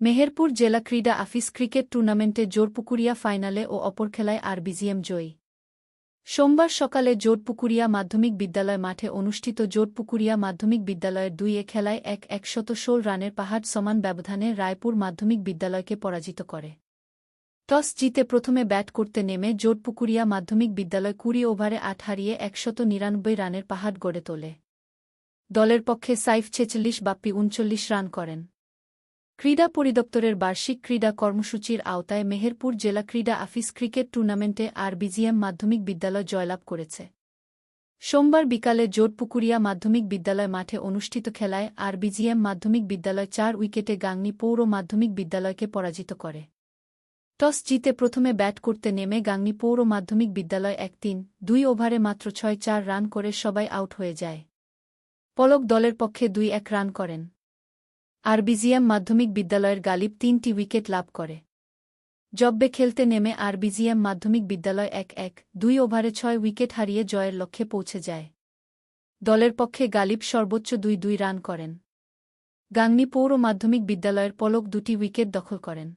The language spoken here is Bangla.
মেহেরপুর জেলা ক্রীড়া আফিস ক্রিকেট টুর্নামেন্টে জোরপুকুরিয়া ফাইনালে ও অপর খেলায় আরবিজিএম জয়ী। সোমবার সকালে জোটপুকুরিয়া মাধ্যমিক বিদ্যালয় মাঠে অনুষ্ঠিত জোটপুকুরিয়া মাধ্যমিক বিদ্যালয়ের দুই এ খেলায় এক একশত ষোল রানের পাহাড় সমান ব্যবধানে রায়পুর মাধ্যমিক বিদ্যালয়কে পরাজিত করে। টস জিতে প্রথমে ব্যাট করতে নেমে জোটপুকুরিয়া মাধ্যমিক বিদ্যালয় কুড়ি ওভারে আট হারিয়ে একশত নিরানব্বই রানের পাহাড় গড়ে তোলে। দলের পক্ষে সাইফ ছেচল্লিশ, বাপ্পি উনচল্লিশ রান করেন। ক্রীড়া পরিদপ্তরের বার্ষিক ক্রীড়া কর্মসূচির আওতায় মেহেরপুর জেলা ক্রীড়া আফিস ক্রিকেট টুর্নামেন্টে আর বিজিএম মাধ্যমিক বিদ্যালয় জয়লাভ করেছে। সোমবার বিকালে জোটপুকুরিয়া মাধ্যমিক বিদ্যালয় মাঠে অনুষ্ঠিত খেলায় আর বিজিএম মাধ্যমিক বিদ্যালয় চার উইকেটে গাংনী পৌর মাধ্যমিক বিদ্যালয়কে পরাজিত করে। টস জিতে প্রথমে ব্যাট করতে নেমে গাংনী পৌর মাধ্যমিক বিদ্যালয় এক তিন দুই ওভারে মাত্র ছয় চার রান করে সবাই আউট হয়ে যায়। পলক দলের পক্ষে দুই এক রান করেন। আরবিজিএম মাধ্যমিক বিদ্যালয়ের গালিব তিনটি উইকেট লাভ করে। জব্বে খেলতে নেমে আরবিজিএম মাধ্যমিক বিদ্যালয় এক এক, দুই ওভারে ছয় উইকেট হারিয়ে জয়ের লক্ষ্যে পৌঁছে যায়। দলের পক্ষে গালিব সর্বোচ্চ দুই দুই রান করেন। গাংনি পৌর মাধ্যমিক বিদ্যালয়ের পলক দুটি উইকেট দখল করেন।